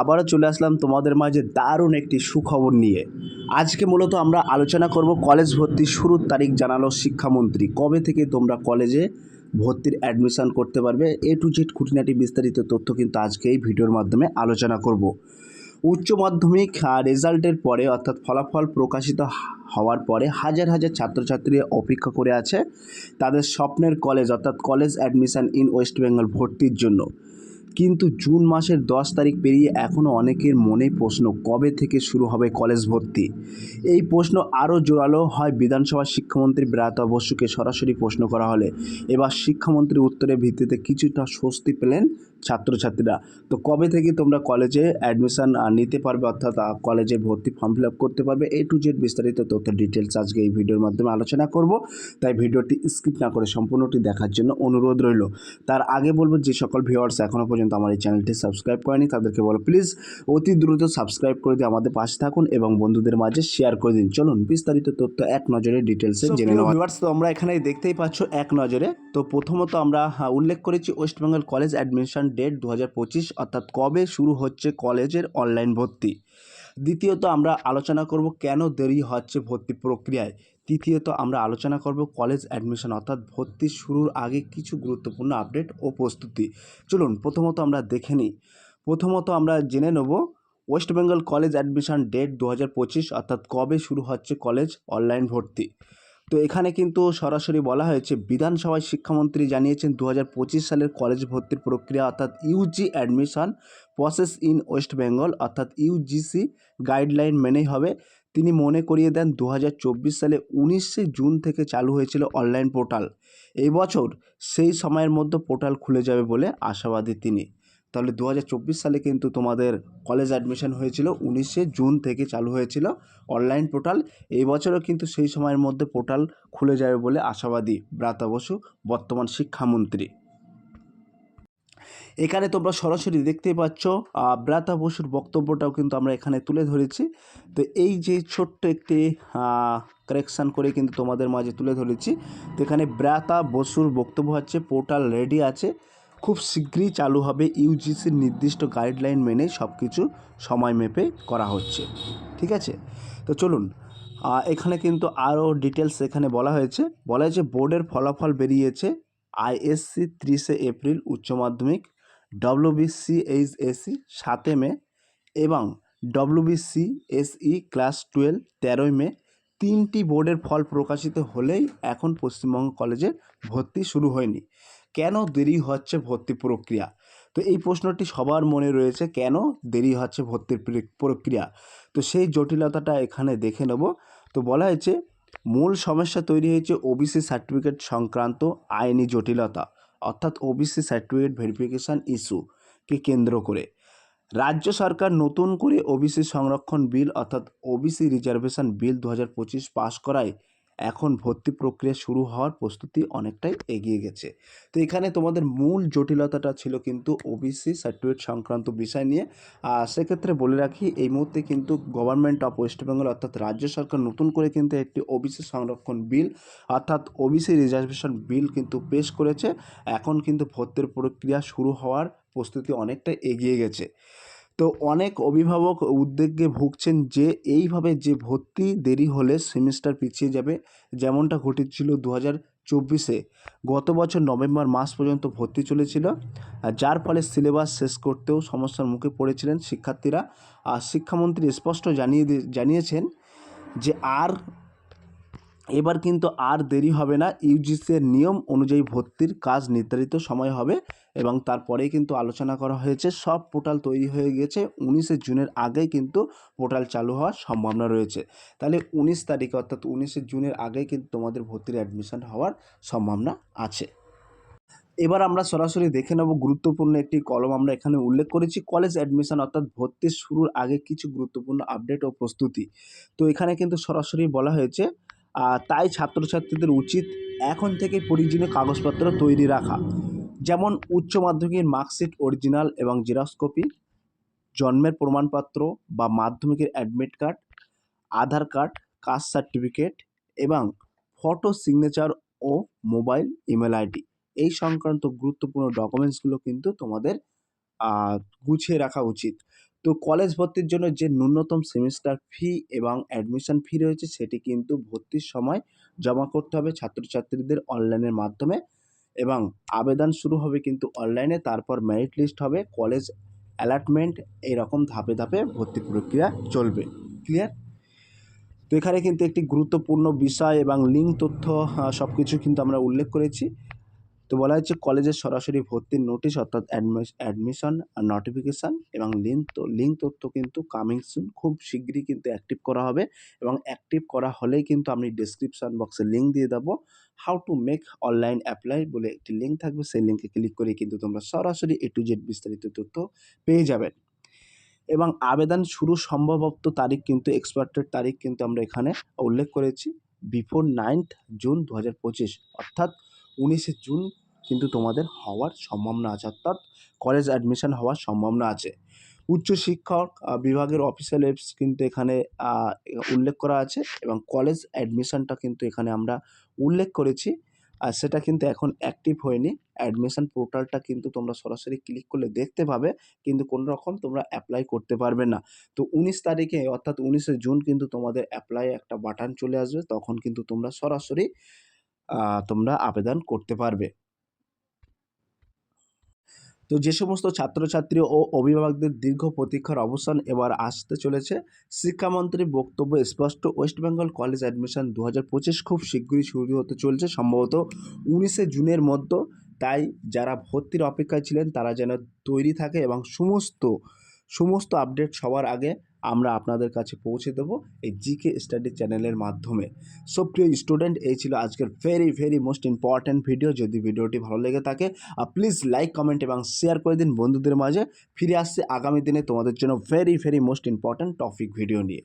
আবারও চলে আসলাম তোমাদের মাঝে দারুণ একটি সুখবর নিয়ে। আজকে মূলত আমরা আলোচনা করব কলেজ ভর্তির শুরুর তারিখ জানালো শিক্ষামন্ত্রী। কবে থেকে তোমরা কলেজে ভর্তির অ্যাডমিশন করতে পারবে? এ টু জেড খুঁটিনাটি বিস্তারিত তথ্য কিন্তু আজকে এই ভিডিওর মাধ্যমে আলোচনা করব। উচ্চ মাধ্যমিক রেজাল্টের পরে অর্থাৎ ফলাফল প্রকাশিত হওয়ার পরে হাজার হাজার ছাত্রছাত্রী অপেক্ষা করে আছে তাদের স্বপ্নের কলেজ অর্থাৎ college admission in West Bengal ভর্তির জন্য। কিন্তু জুন মাসের দশ তারিখ পেরিয়ে এখনও অনেকের মনে প্রশ্ন, কবে থেকে শুরু হবে কলেজ ভর্তি? এই প্রশ্ন আরও জোরালো হয় বিধানসভা শিক্ষামন্ত্রী ব্রাত বসুকে সরাসরি প্রশ্ন করা হলে। এবার শিক্ষামন্ত্রীর উত্তরের ভিত্তিতে কিছুটা স্বস্তি পেলেন ছাত্রছাত্রীরা। তো কবে থেকে তোমরা কলেজে অ্যাডমিশন নিতে পারবে? অর্থাৎ কলেজে ভর্তি ফর্ম ফিল আপ করতে পারবে? এ টু জেড বিস্তারিত তথ্য ডিটেলস আজকে এই ভিডিওর মাধ্যমে আলোচনা করব। তাই ভিডিওটি স্কিপ না করে সম্পূর্ণটি দেখার জন্য অনুরোধ রইল। তার আগে বলব যে সকল ভিউয়ার্স এখনও পর্যন্ত আমার এই চ্যানেলটি সাবস্ক্রাইব করেনি তাদেরকে বলো প্লিজ অতি দ্রুত সাবস্ক্রাইব করে দিয়ে আমাদের পাশে থাকুন এবং বন্ধুদের মাঝে শেয়ার করে দিন। চলুন বিস্তারিত তথ্য এক নজরে ডিটেলসে জেনে নেওয়া ভিউয়ার্স তো আমরা এখানে দেখতেই পাচ্ছ এক নজরে। তো প্রথমত আমরা উল্লেখ করেছি West Bengal college admission date দু পঁচিশ, অর্থাৎ কবে শুরু হচ্ছে কলেজের অনলাইন ভর্তি? দ্বিতীয়ত আমরা আলোচনা করব কেন দেরি হচ্ছে ভর্তি প্রক্রিয়ায়। তৃতীয়ত আমরা আলোচনা করব কলেজ অ্যাডমিশন অর্থাৎ ভর্তি শুরুর আগে কিছু গুরুত্বপূর্ণ আপডেট ও প্রস্তুতি। চলুন, প্রথমত আমরা দেখে নিই। প্রথমত আমরা জেনে নেব West Bengal college admission date দু হাজার পঁচিশ, অর্থাৎ কবে শুরু হচ্ছে কলেজ অনলাইন ভর্তি। তো এখানে কিন্তু সরাসরি বলা হয়েছে, বিধানসভায় শিক্ষামন্ত্রী জানিয়েছেন দু হাজার পঁচিশ সালের কলেজ ভর্তির প্রক্রিয়া অর্থাৎ UG admission process in West Bengal অর্থাৎ ইউজিসি গাইডলাইন মেনেই হবে। তিনি মনে করিয়ে দেন দু হাজার চব্বিশ সালে উনিশে জুন থেকে চালু হয়েছিল অনলাইন পোর্টাল। এই বছর সেই সময়ের মধ্যে পোর্টাল খুলে যাবে বলে আশাবাদী তিনি। তাহলে দু হাজার চব্বিশ সালে কিন্তু তোমাদের কলেজ অ্যাডমিশন হয়েছিল, উনিশে জুন থেকে চালু হয়েছিল অনলাইন পোর্টাল এই বছরও কিন্তু সেই সময়ের মধ্যে পোর্টাল খুলে যাবে বলে আশাবাদী ব্রাতা বসু, বর্তমান শিক্ষামন্ত্রী। এখানে তোমরা সরাসরি দেখতেই পাচ্ছ ব্রাতা বসুর বক্তব্যটাও কিন্তু আমরা এখানে তুলে ধরেছি। তো এই যে ছোট্ট একটি কারেকশান করে কিন্তু তোমাদের মাঝে তুলে ধরেছি, তো এখানে ব্রাতা বসুর বক্তব্য হচ্ছে পোর্টাল রেডি আছে। খুব শীঘ্রই চালু হবে ইউজিসির নির্দিষ্ট গাইডলাইন মেনে সব কিছু সময় মেপে করা হচ্ছে। ঠিক আছে? তো চলুন এখানে কিন্তু আরও ডিটেলস এখানে বলা হয়েছে। বলা হয়েছে বোর্ডের ফলাফল বেরিয়েছে আইএসসি ত্রিশে এপ্রিল উচ্চ মাধ্যমিক ডব্লিউবিসি এইচএসি সাতে মে এবং ডব্লিউবিসি এসই ক্লাস টুয়েলভ তেরোই মে। তিনটি বোর্ডের ফল প্রকাশিত হলেই এখন পশ্চিমবঙ্গ কলেজে ভর্তি শুরু হয়নি। কেন দেরি হচ্ছে ভর্তি প্রক্রিয়া? তো এই প্রশ্নটি সবার মনে রয়েছে, কেন দেরি হচ্ছে ভর্তির প্রক্রিয়া? তো সেই জটিলতাটা এখানে দেখে নেব। তো বলা হয়েছে, মূল সমস্যা তৈরি হয়েছে ওবিসি সার্টিফিকেট সংক্রান্ত আইনি জটিলতা, অর্থাৎ ওবিসি সার্টিফিকেট ভেরিফিকেশান ইস্যুকে কেন্দ্র করে। রাজ্য সরকার নতুন করে ওবিসি সংরক্ষণ বিল, অর্থাৎ ওবিসি রিজার্ভেশন বিল দু পাশ করায় এখন ভর্তি প্রক্রিয়া শুরু হওয়ার প্রস্তুতি অনেকটাই এগিয়ে গেছে। তো এখানে তোমাদের মূল জটিলতাটা ছিল কিন্তু ওবিসি সার্টিফিকেট সংক্রান্ত বিষয় নিয়ে। আর সেক্ষেত্রে বলে রাখি, এই মুহূর্তে কিন্তু গভর্নমেন্ট অফ ওয়েস্ট বেঙ্গল অর্থাৎ রাজ্য সরকার নতুন করে কিন্তু একটি ওবিসি সংরক্ষণ বিল অর্থাৎ ওবিসি রিজার্ভেশন বিল কিন্তু পেশ করেছে। এখন কিন্তু ভর্তির প্রক্রিয়া শুরু হওয়ার প্রস্তুতি অনেকটা এগিয়ে গেছে। তো অনেক অভিভাবক উদ্বেগে ভুগছেন যে এইভাবে যে ভর্তি দেরি হলে সেমিস্টার পিছিয়ে যাবে, যেমনটা ঘটেছিল দু হাজার চব্বিশে। গত বছর নভেম্বর মাস পর্যন্ত ভর্তি চলেছিল যার ফলে সিলেবাস শেষ করতেও সমস্যার মুখে পড়েছিলেন শিক্ষার্থীরা। আর শিক্ষামন্ত্রী স্পষ্ট জানিয়ে জানিয়েছেন যে আর, এবার কিন্তু আর দেরি হবে না। ইউজিসির নিয়ম অনুযায়ী ভর্তির কাজ নির্ধারিত সময় হবে। এবং তারপরেই কিন্তু আলোচনা করা হয়েছে। সব পোর্টাল তৈরি হয়ে গেছে উনিশে জুনের আগেই কিন্তু পোর্টাল চালু হওয়ার সম্ভাবনা রয়েছে। তাহলে উনিশ তারিখ অর্থাৎ উনিশে জুনের আগেই কিন্তু তোমাদের ভর্তির অ্যাডমিশন হওয়ার সম্ভাবনা আছে। এবার আমরা সরাসরি দেখে নেব গুরুত্বপূর্ণ একটি কলম আমরা এখানে উল্লেখ করেছি। কলেজ অ্যাডমিশন অর্থাৎ ভর্তি শুরুর আগে কিছু গুরুত্বপূর্ণ আপডেট ও প্রস্তুতি। তো এখানে কিন্তু সরাসরি বলা হয়েছে তাই ছাত্রছাত্রীদের উচিত এখন থেকে প্রয়োজনীয় কাগজপত্র তৈরি রাখা। যেমন উচ্চ মাধ্যমিকের মার্কশিট অরিজিনাল এবং জেরক্স কপি জন্মের প্রমাণপত্র বা মাধ্যমিকের admit card Aadhaar card caste certificate এবং ফটো সিগনেচার ও মোবাইল ইমেল আইডি এই সংক্রান্ত গুরুত্বপূর্ণ ডকুমেন্টসগুলো কিন্তু তোমাদের গুছিয়ে রাখা উচিত। তো কলেজ ভর্তির জন্য যে ন্যূনতম সেমিস্টার ফি এবং অ্যাডমিশন ফি রয়েছে, সেটি কিন্তু ভর্তির সময় জমা করতে হবে ছাত্রছাত্রীদের অনলাইনের মাধ্যমে। এবং আবেদন শুরু হবে কিন্তু অনলাইনে তারপর মেরিট লিস্ট হবে কলেজ অ্যালটমেন্ট এইরকম ধাপে ধাপে ভর্তি প্রক্রিয়া চলবে। ক্লিয়ার তো এখানে কিন্তু একটি গুরুত্বপূর্ণ বিষয় এবং লিঙ্ক তথ্য সব কিছু কিন্তু আমরা উল্লেখ করেছি। তো বলা হচ্ছে কলেজের সরাসরি ভর্তির নোটিশ অর্থাৎ অ্যাডমিশন আর নোটিফিকেশান এবং লিঙ্ক তো লিঙ্ক তথ্য কিন্তু কামিং সুন খুব শীঘ্রই কিন্তু অ্যাক্টিভ করা হবে এবং অ্যাক্টিভ করা হলেই কিন্তু আমি ডিসক্রিপশান বক্সে লিঙ্ক দিয়ে দেবো। How to make online apply বলে একটি লিঙ্ক থাকবে, সেই লিঙ্কে ক্লিক করে কিন্তু তোমরা সরাসরি এ টু জেড বিস্তারিত তথ্য পেয়ে যাবেন এবং আবেদন শুরু সম্ভবত তারিখ কিন্তু এক্সপার্টের তারিখ কিন্তু আমরা এখানে উল্লেখ করেছি বিফোর নাইনথ জুন দু হাজার পঁচিশ। অর্থাৎ উনিশে জুন কিন্তু তোমাদের হওয়ার সম্ভাবনা আছে, অর্থাৎ কলেজ অ্যাডমিশন হওয়ার সম্ভাবনা আছে। উচ্চশিক্ষক বিভাগের অফিসিয়াল ওয়েবস কিন্তু এখানে উল্লেখ করা আছে এবং কলেজ অ্যাডমিশনটা কিন্তু এখানে আমরা উল্লেখ করেছি। আর সেটা কিন্তু এখন অ্যাক্টিভ হয়নি। অ্যাডমিশন পোর্টালটা কিন্তু তোমরা সরাসরি ক্লিক করলে দেখতে পাবে, কিন্তু কোনো রকম তোমরা অ্যাপ্লাই করতে পারবে না। তো উনিশ তারিখে, অর্থাৎ উনিশে জুন কিন্তু তোমাদের অ্যাপ্লাই একটা বাটন চলে আসবে, তখন কিন্তু তোমরা সরাসরি তোমরা আবেদন করতে পারবে। তো যে সমস্ত ছাত্রছাত্রী ও অভিভাবকদের দীর্ঘ প্রতীক্ষার অবসান এবার আসতে চলেছে। শিক্ষামন্ত্রীর বক্তব্য স্পষ্ট। ওয়েস্ট বেঙ্গল কলেজ অ্যাডমিশন দু হাজার পঁচিশ খুব শীঘ্রই শুরু হতে চলছে, সম্ভবত উনিশে জুনের মধ্যে। তাই যারা ভর্তির অপেক্ষায় ছিলেন তারা যেন তৈরি থাকে এবং সমস্ত সমস্ত আপডেট সবার আগে আমরা আপনাদের কাছে পৌঁছে দেবো এই জিকে স্টাডি চ্যানেলের মাধ্যমে। সো প্রিয় স্টুডেন্ট এই ছিল আজকের very very most important video যদি ভিডিওটি ভালো লেগে থাকে প্লিজ লাইক কমেন্ট এবং শেয়ার করে দিন বন্ধুদের মাঝে। ফিরে আসছে আগামী দিনে তোমাদের জন্য very very most important topic video নিয়ে।